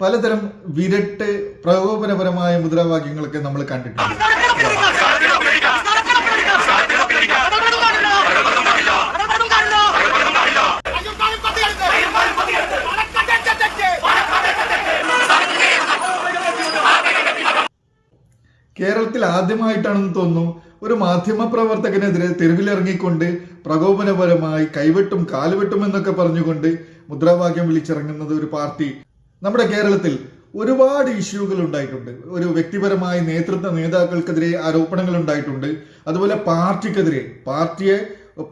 പലതരം വിരട്ട് പ്രകോപനപരമായ മുദ്രാവാക്യങ്ങളൊക്കെ നമ്മൾ കണ്ടിട്ടുണ്ട്. കേരളത്തിൽ ആദ്യമായിട്ടാണെന്ന് തോന്നുന്നു ഒരു മാധ്യമ പ്രവർത്തകനെതിരെ തെരുവിലിറങ്ങിക്കൊണ്ട് പ്രകോപനപരമായി കൈവെട്ടും കാലുവെട്ടും എന്നൊക്കെ പറഞ്ഞുകൊണ്ട് മുദ്രാവാക്യം വിളിച്ചിറങ്ങുന്നത് ഒരു പാർട്ടി നമ്മുടെ കേരളത്തിൽ ഒരുപാട് ഇഷ്യൂകൾ ഉണ്ടായിട്ടുണ്ട്. ഒരു വ്യക്തിപരമായ നേതൃത്വ നേതാക്കൾക്കെതിരെ ആരോപണങ്ങൾ ഉണ്ടായിട്ടുണ്ട്. അതുപോലെ പാർട്ടിക്കെതിരെ പാർട്ടിയെ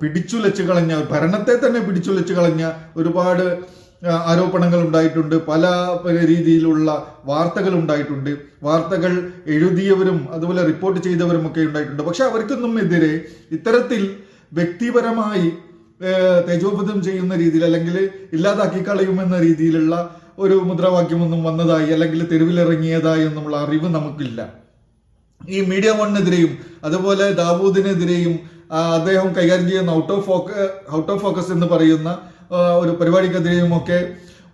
പിടിച്ചുലച്ച് കളഞ്ഞ ഭരണത്തെ തന്നെ പിടിച്ചുലച്ച് കളഞ്ഞ ഒരുപാട് ആരോപണങ്ങൾ ഉണ്ടായിട്ടുണ്ട്. പല രീതിയിലുള്ള വാർത്തകൾ ഉണ്ടായിട്ടുണ്ട്. വാർത്തകൾ എഴുതിയവരും അതുപോലെ റിപ്പോർട്ട് ചെയ്തവരും ഒക്കെ ഉണ്ടായിട്ടുണ്ട്. പക്ഷെ അവർക്കൊന്നും എതിരെ ഇത്തരത്തിൽ വ്യക്തിപരമായി ഏഹ്, ചെയ്യുന്ന രീതിയിൽ അല്ലെങ്കിൽ ഇല്ലാതാക്കി കളയുമെന്ന രീതിയിലുള്ള ഒരു മുദ്രാവാക്യമൊന്നും വന്നതായി അല്ലെങ്കിൽ തെരുവിലിറങ്ങിയതായി എന്നുള്ള അറിവ് നമുക്കില്ല. ഈ മീഡിയ വണ്ണിനെതിരെയും അതുപോലെ ദാവൂദിനെതിരെയും അദ്ദേഹം കൈകാര്യം ചെയ്യുന്ന out of focus out of focus എന്ന് പറയുന്ന ഒരു പരിപാടിക്കെതിരെയും ഒക്കെ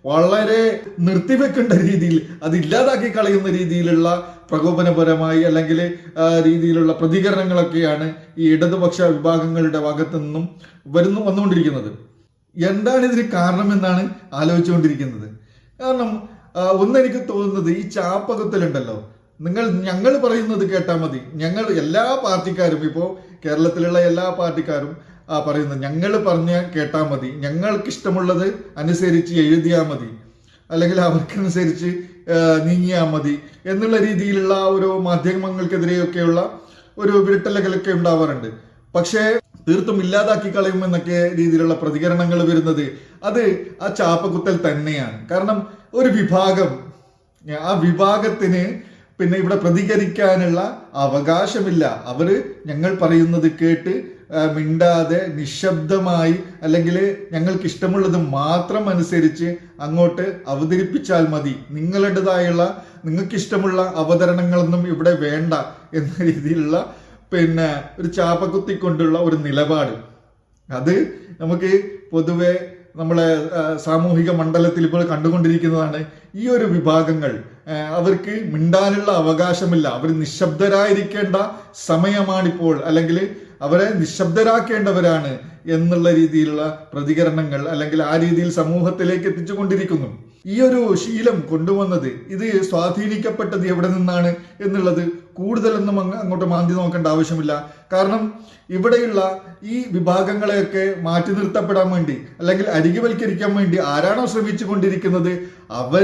വളരെ നിർത്തിവെക്കേണ്ട രീതിയിൽ അത് ഇല്ലാതാക്കി കളയുന്ന രീതിയിലുള്ള പ്രകോപനപരമായി അല്ലെങ്കിൽ രീതിയിലുള്ള പ്രതികരണങ്ങളൊക്കെയാണ് ഈ ഇടതുപക്ഷ വിഭാഗങ്ങളുടെ ഭാഗത്തു നിന്നും വരുന്നു വന്നുകൊണ്ടിരിക്കുന്നത്. എന്താണ് ഇതിന് കാരണമെന്നാണ് ആലോചിച്ചുകൊണ്ടിരിക്കുന്നത്. കാരണം ഒന്ന് ഒന്നെനിക്ക് തോന്നുന്നത് ഈ ചാപ്പകത്തിലുണ്ടല്ലോ. നിങ്ങൾ ഞങ്ങൾ പറയുന്നത് കേട്ടാൽ മതി. ഞങ്ങൾ എല്ലാ പാർട്ടിക്കാരും ഇപ്പോൾ കേരളത്തിലുള്ള എല്ലാ പാർട്ടിക്കാരും പറയുന്നത് ഞങ്ങൾ പറഞ്ഞ കേട്ടാൽ മതി. ഞങ്ങൾക്ക് ഇഷ്ടമുള്ളത് അനുസരിച്ച് എഴുതിയാൽ മതി. അല്ലെങ്കിൽ അവർക്കനുസരിച്ച് നീങ്ങിയാൽ മതി എന്നുള്ള രീതിയിലുള്ള ഒരു മാധ്യമങ്ങൾക്കെതിരെയൊക്കെയുള്ള ഒരു വിരട്ടലുകളൊക്കെ ഉണ്ടാവാറുണ്ട്. പക്ഷേ തീർത്തും ഇല്ലാതാക്കി കളയും എന്നൊക്കെ രീതിയിലുള്ള പ്രതികരണങ്ങൾ വരുന്നത് അത് ആ ചാപ്പകുത്തൽ തന്നെയാണ്. കാരണം ഒരു വിഭാഗം ആ വിഭാഗത്തിന് പിന്നെ ഇവിടെ പ്രതികരിക്കാനുള്ള അവകാശമില്ല. അവർ ഞങ്ങൾ പറയുന്നത് കേട്ട് മിണ്ടാതെ നിശബ്ദമായി അല്ലെങ്കിൽ ഞങ്ങൾക്ക് ഇഷ്ടമുള്ളത് മാത്രം അനുസരിച്ച് അങ്ങോട്ട് അവതരിപ്പിച്ചാൽ മതി. നിങ്ങളുടേതായുള്ള നിങ്ങൾക്കിഷ്ടമുള്ള അവതരണങ്ങളൊന്നും ഇവിടെ വേണ്ട എന്ന രീതിയിലുള്ള പിന്നെ ഒരു ചാപ്പക്കുത്തിക്കൊണ്ടുള്ള ഒരു നിലപാട്. അത് നമുക്ക് പൊതുവെ നമ്മളെ സാമൂഹിക മണ്ഡലത്തിൽ ഇപ്പോൾ കണ്ടുകൊണ്ടിരിക്കുന്നതാണ് ഈ ഒരു വിഭാഗങ്ങൾ. അവർക്ക് മിണ്ടാനുള്ള അവകാശമില്ല. അവർ നിശബ്ദരായിരിക്കേണ്ട സമയമാണിപ്പോൾ. അല്ലെങ്കിൽ അവരെ നിശബ്ദരാക്കേണ്ടവരാണ് എന്നുള്ള രീതിയിലുള്ള പ്രതികരണങ്ങൾ അല്ലെങ്കിൽ ആ രീതിയിൽ സമൂഹത്തിലേക്ക് എത്തിച്ചുകൊണ്ടിരിക്കുന്നു. ഈ ഒരു ശീലം കൊണ്ടുവന്നത് ഇത് സ്വാധീനിക്കപ്പെട്ടത് എവിടെ നിന്നാണ് എന്നുള്ളത് കൂടുതലൊന്നും അങ്ങ് അങ്ങോട്ട് മാന്തി നോക്കേണ്ട ആവശ്യമില്ല. കാരണം ഇവിടെയുള്ള ഈ വിഭാഗങ്ങളെയൊക്കെ മാറ്റി നിർത്തപ്പെടാൻ വേണ്ടി അല്ലെങ്കിൽ അരികിവൽക്കരിക്കാൻ വേണ്ടി ആരാണോ ശ്രമിച്ചു കൊണ്ടിരിക്കുന്നത് അവർ